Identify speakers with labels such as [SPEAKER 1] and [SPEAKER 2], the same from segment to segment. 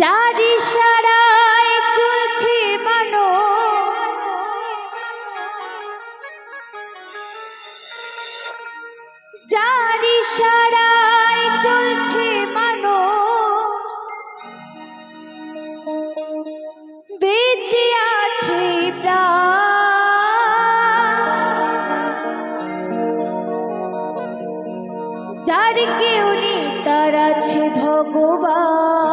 [SPEAKER 1] চারি সারায় চলছে মানো চারি চলছে মানো বেঁচে আছে যার কেউ তার আছে ভগবান।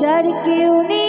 [SPEAKER 1] যার কেউ নেই।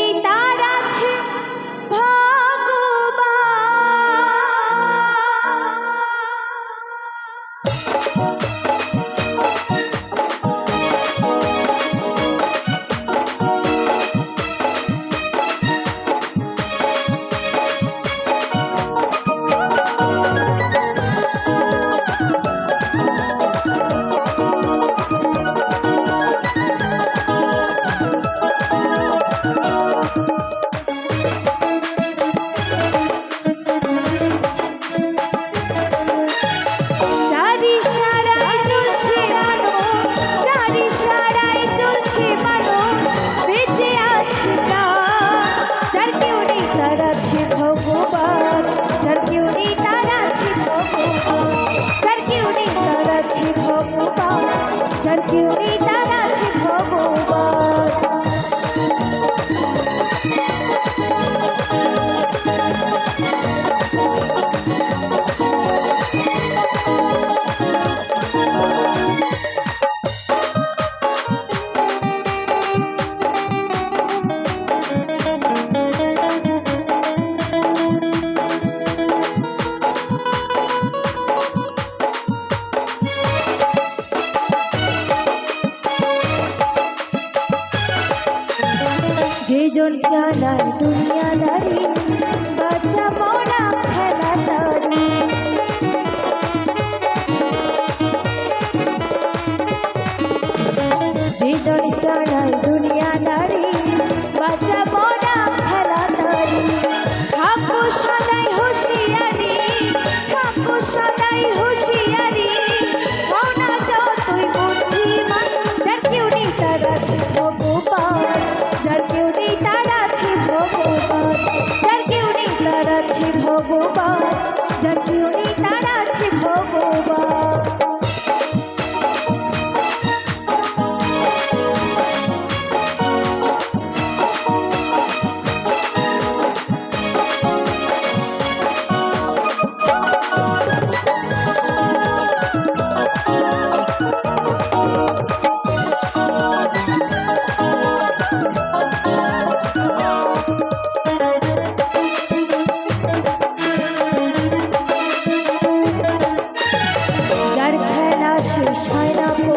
[SPEAKER 1] যে জন জানায় দুনিয়াদারি Shine up.